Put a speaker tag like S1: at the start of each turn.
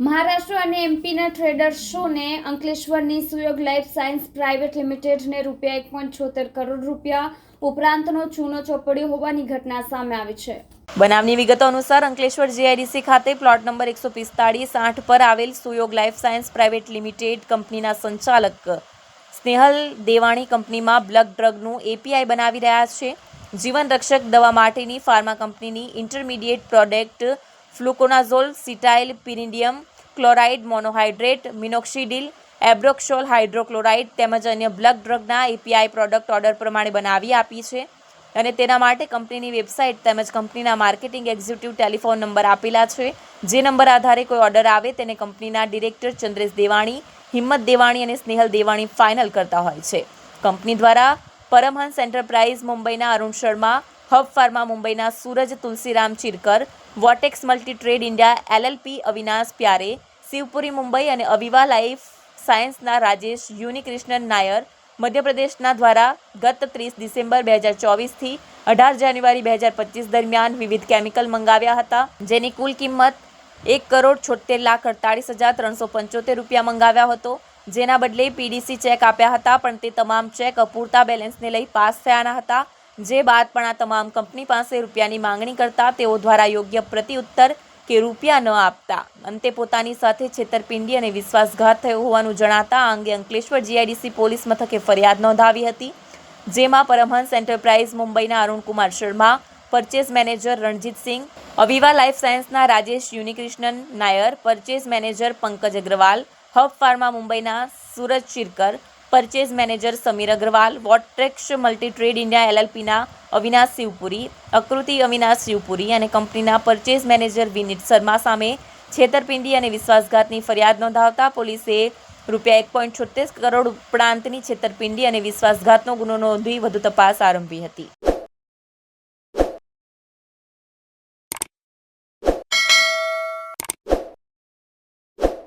S1: મહારાષ્ટ્ર અને એમપીના ટ્રેડર્સોને અંકલેશ્વરની સુયોગ લાઈફ સાયન્સ પ્રાઇવેટ લિમિટેડને રૂપિયા એક પોઈન્ટ છોતેર કરોડ રૂપિયા ઉપરાંતનો ચૂનો ચોપડ્યો હોવાની ઘટના સામે આવી છે.
S2: બનાવની વિગતો અનુસાર અંકલેશ્વર જીઆઈડીસી ખાતે પ્લોટ નંબર એકસો પિસ્તાળીસ આઠ પર આવેલ Suyog life science private limited કંપનીના સંચાલક સ્નેહલ દેવાણી કંપનીમાં બ્લડ ડ્રગનું એપીઆઈ બનાવી રહ્યા છે. જીવન રક્ષક દવા માટેની ફાર્મા કંપનીની intermediate product fluconazole cetyl pyridinium chloride monohydrate minoxidil ambroxol hydrochloride તેમજ અન્ય બ્લડ ડ્રગના એપીઆઈ પ્રોડક્ટ ઓર્ડર પ્રમાણે બનાવી આપી છે. અને તેના માટે કંપનીની વેબસાઇટ તેમજ કંપનીના માર્કેટિંગ એક્ઝિક્યુટિવ ટેલિફોન નંબર આપેલા છે. જે નંબર આધારે કોઈ ઓર્ડર આવે તેને કંપનીના ડિરેક્ટર ચંદ્રેશ દેવાણી, હિંમત દેવાણી અને સ્નેહલ દેવાણી ફાઇનલ કરતા હોય છે. કંપની દ્વારા પરમહંસ એન્ટરપ્રાઇઝ મુંબઈના અરુણ શર્મા હબ ફાર્મા મુંબઈના Suraj Tulsiram Chirkar Votex multi trade India LLP Avinash Pyare, Shivpuri Mumbai અને અવિવા લાઈફ સાયન્સના રાજેશ યુનિકૃષ્ણન નાયર, મધ્યપ્રદેશના દ્વારા ગત ત્રીસ ડિસેમ્બર બે હજાર ચોવીસથી અઢાર જાન્યુઆરી બે હજાર પચીસ દરમિયાન વિવિધ કેમિકલ મંગાવ્યા હતા, જેની કુલ કિંમત એક કરોડ છોતેર લાખ અડતાળીસ હજાર ત્રણસો પંચોતેર રૂપિયા મંગાવ્યા હતો, જેના બદલે પીડીસી ચેક આપ્યા હતા, પણ તે તમામ ચેક અપૂરતા બેલેન્સને લઈ પાસ થયાના હતા. જે બાદ પણ આ તમામ કંપની પાસે રૂપિયાની માંગણી કરતા તેઓ દ્વારા યોગ્ય પ્રતિઉત્તર કે રૂપિયા ન આપતા. અંતે પોતાની સાથે છેતરપિંડી અને વિશ્વાસઘાત થયો હોવાનું જણાતા આ અંગે અંકલેશ્વર જીઆઈડીસી પોલીસ મથકે ફરિયાદ નોંધાવી હતી, જેમાં પરમહંસ એન્ટરપ્રાઇઝ મુંબઈના Arunkumar Sharma purchase manager Ranjit Singh, Aviva life સાયન્સના Rajesh Unnikrishnan Nair purchase manager Pankaj Agarwal, hub pharma મુંબઈના Suraj Chirkar purchase manager Sameer Agarwal Votrex multi trade India એલએલપીના Avinash Shivpuri, અકૃતિ Avinash Shivpuri અને કંપનીના પરચેઝ મેનેજર વિનીત શર્મા સામે છેતરપિંડી અને વિશ્વાસઘાતની ફરિયાદ નોંધાવતા પોલીસે રૂપિયા એક પોઈન્ટ છોતેર કરોડ ઉપરાંતની છેતરપિંડી અને વિશ્વાસઘાતનો ગુનો નોંધી વધુ તપાસ આરંભી હતી.